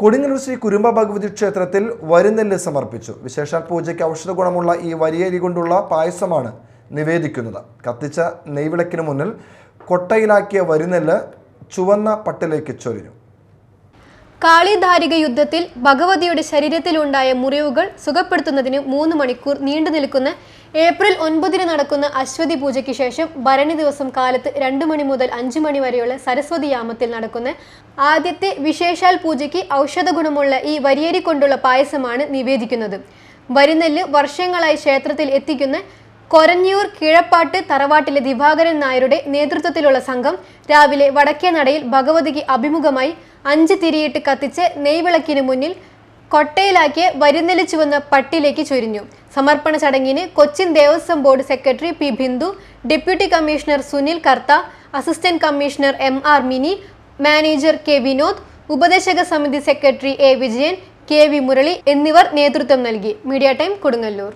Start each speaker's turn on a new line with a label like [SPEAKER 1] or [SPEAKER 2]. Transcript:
[SPEAKER 1] കൊടുങ്ങല്ലൂർ ശ്രീ കുരുമ്പ ഭഗവതി ക്ഷേത്രത്തിൽ വരുന്നെല്ല് സമർപ്പിച്ചു. വിശേഷാൽ പൂജയ്ക്ക് ഔഷധ ഗുണമുള്ള ഈ വരിയരി കൊണ്ടുള്ള പായസമാണ് നിവേദിക്കുന്നത്. കത്തിച്ച നെയ്വിളക്കിന് മുന്നിൽ കൊട്ടയിലാക്കിയ വരുന്നെല്ല് ചുവന്ന പട്ടിലേക്ക് ചൊരിഞ്ഞു.
[SPEAKER 2] കാളിധാരിക യുദ്ധത്തിൽ ഭഗവതിയുടെ ശരീരത്തിലുണ്ടായ മുറിവുകൾ സുഖപ്പെടുത്തുന്നതിന് മൂന്ന് മണിക്കൂർ നീണ്ടു നിൽക്കുന്ന ഏപ്രിൽ ഒൻപതിന് നടക്കുന്ന അശ്വതി പൂജയ്ക്ക് ശേഷം ഭരണി ദിവസം കാലത്ത് രണ്ട് മണി മുതൽ അഞ്ച് മണി വരെയുള്ള സരസ്വതി യാമത്തിൽ നടക്കുന്ന ആദ്യത്തെ വിശേഷാൽ പൂജയ്ക്ക് ഔഷധ ഗുണമുള്ള ഈ വരിയേരി കൊണ്ടുള്ള പായസമാണ് നിവേദിക്കുന്നത്. വരിനെല്ല് വർഷങ്ങളായി ക്ഷേത്രത്തിൽ എത്തിക്കുന്ന കൊരഞ്ഞൂർ കിഴപ്പാട്ട് തറവാട്ടിലെ ദിവാകരൻ നായരുടെ നേതൃത്വത്തിലുള്ള സംഘം രാവിലെ വടക്കേ നടയിൽ ഭഗവതിക്ക് അഭിമുഖമായി അഞ്ച് തിരിയിട്ട് കത്തിച്ച് നെയ്വിളക്കിന് മുന്നിൽ കൊട്ടയിലാക്കിയ വരിനെല്ല് ചുവന്ന പട്ടിലേക്ക് ചൊരിഞ്ഞു. സമർപ്പണ ചടങ്ങിന് Cochin Devaswom board secretary P Bindu deputy commissioner Sunil Kartha assistant commissioner M R Mini manager K Vinod ഉപദേശക സമിതി secretary A Vijayan K V Murali എന്നിവർ നേതൃത്വം നൽകി. Media time Kodungallur.